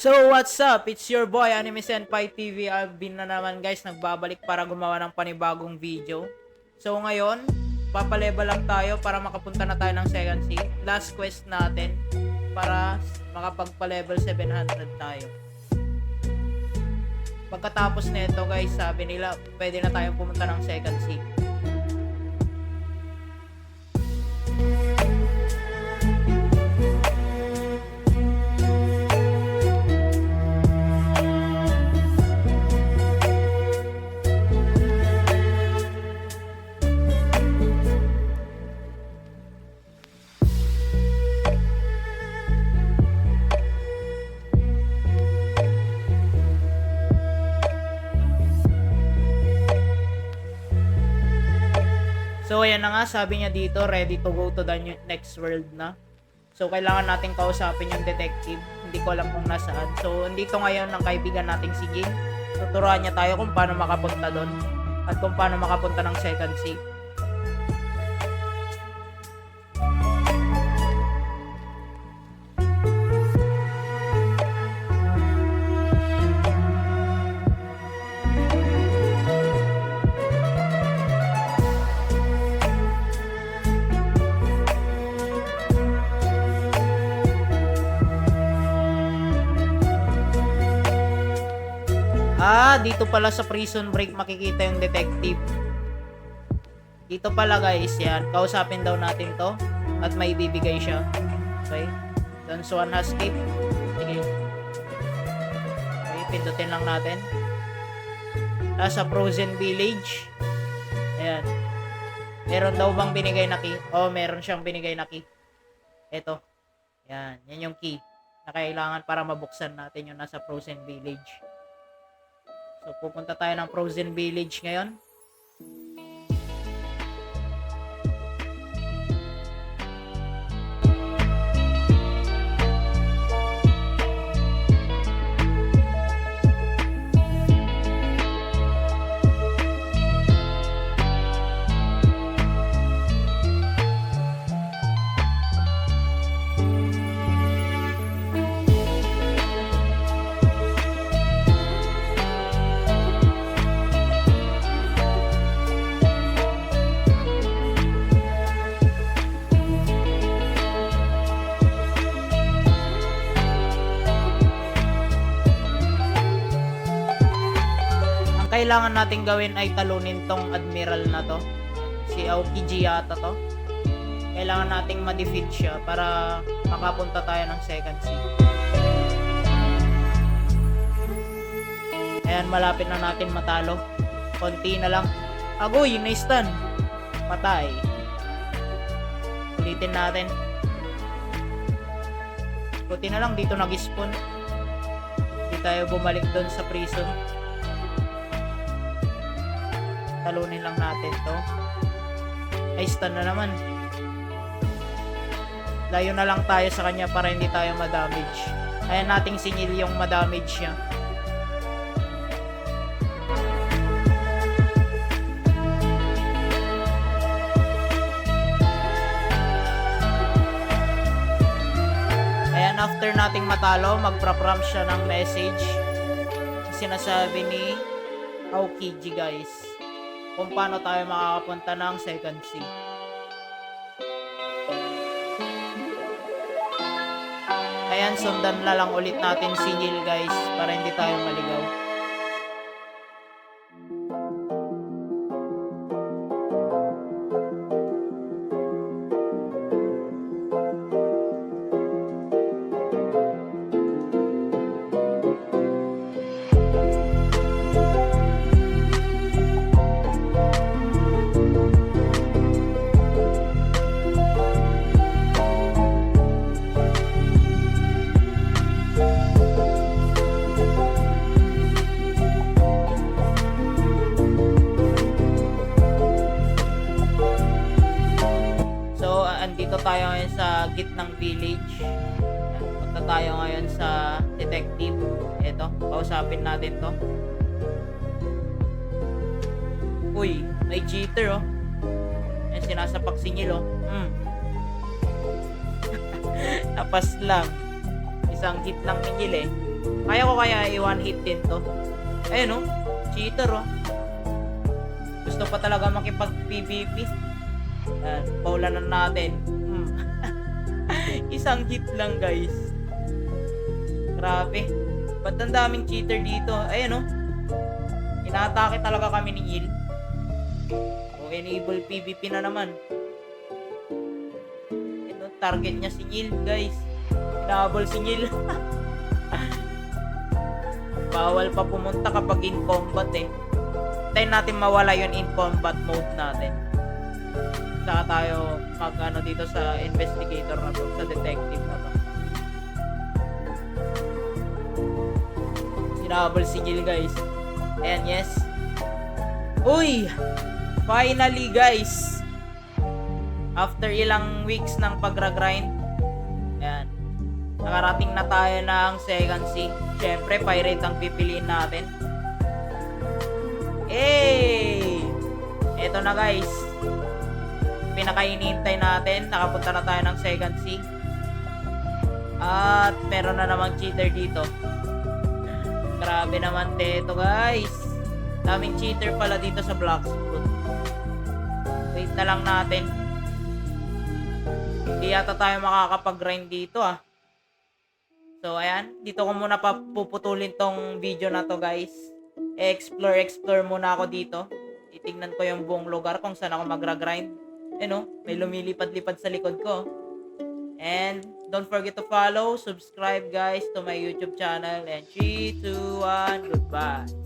So, what's up? It's your boy, Anime Senpai TV. I've been na naman guys, nagbabalik para gumawa ng panibagong video. So, ngayon, papalevel lang tayo para makapunta na tayo ng second seed. Last quest natin para makapagpa-level 700 tayo. Pagkatapos nito guys, sabi nila, pwede na tayong pumunta ng second seed. So, ayan na nga, sabi niya dito, ready to go to the next world na. So, kailangan natin kausapin yung detective. Hindi ko alam kung nasaan. So, andito ngayon ng kaibigan nating si Jin. Tuturuan niya tayo kung paano makapunta doon. At kung paano makapunta ng second safe. Ah, dito pala sa prison break makikita yung detective. Dito pala guys, yan. Kausapin daw natin to. At may bibigay siya. Okay. Don Swan has escaped. Sige. Okay, pindutin lang natin. Nasa Frozen Village. Ayan. Meron daw bang binigay na key? Oh, meron siyang binigay na key. Ito. Yan. Yan yung key na kailangan para mabuksan natin yung nasa Frozen Village. So, pupunta tayo ng Frozen Village ngayon. Ang kailangan natin gawin ay talunin tong admiral na to. Si Aokiji yata to. Kailangan nating ma-defeat siya para makapunta tayo ng second seed. Ayan, malapit na natin matalo. Konti na lang. Agoy, na-stun. Patay. Ulitin natin. Buti na lang dito nag-spawn. Hindi tayo bumalik doon sa prison. Talunin lang natin to. Ay, stun na naman. Layo na lang tayo sa kanya para hindi tayo madamage. Kaya nating singil yung madamage siya. Ayan, after nating matalo, magpra-prompt siya ng message. Sinasabi ni Aokiji guys kung paano tayo makakapunta ng second sea. Ayan, sundan na lang ulit natin si Neil guys para hindi tayo maligaw. Gitnang village. Ayan, Punta tayo ngayon sa detective. Ito, kausapin natin to. Uy, may cheater oh. Yan sinasapak singil oh. Hmm. Tapas lang. Isang hit lang ningil eh. Kaya ko kaya i-one hit din to. Ayun oh. Cheater oh. Gusto pa talaga makipag-PVP. Yan. Paulanan natin. Isang hit lang guys. Grabe. Ba't ang daming cheater dito? Ayun oh. Inaatake talaga kami ni Yil. O enable PVP na naman. Ito, target niya si Yil, guys. Inahabol si Yil. Bawal pa pumunta kapag in combat eh. Tayo natin mawala yon in combat mode natin. Saka tayo mag ano dito sa investigator na to, sa detective na to. Sinabol si Gil guys. Ayan, yes. Uy! Finally guys! After ilang weeks ng pagra-grind, ayan, nakarating na tayo ng second C. Siyempre, pirate ang pipiliin natin. Hey! Eto na guys. Pinakainintay natin. Nakapunta na tayo ng second C. At meron na namang cheater dito. Grabe naman teto guys. Daming cheater pala dito sa Blacksburg. Wait na lang natin. Hindi yata tayo makakapag-grind dito ah. So ayan, dito ko muna papuputulin tong video na to guys. Explore, explore muna ako dito. Titignan ko yung buong lugar kung saan ako magra-grind. Eh no, may lumilipad-lipad sa likod ko. And don't forget to follow, subscribe guys to my YouTube channel. And 3, 2, 1, goodbye.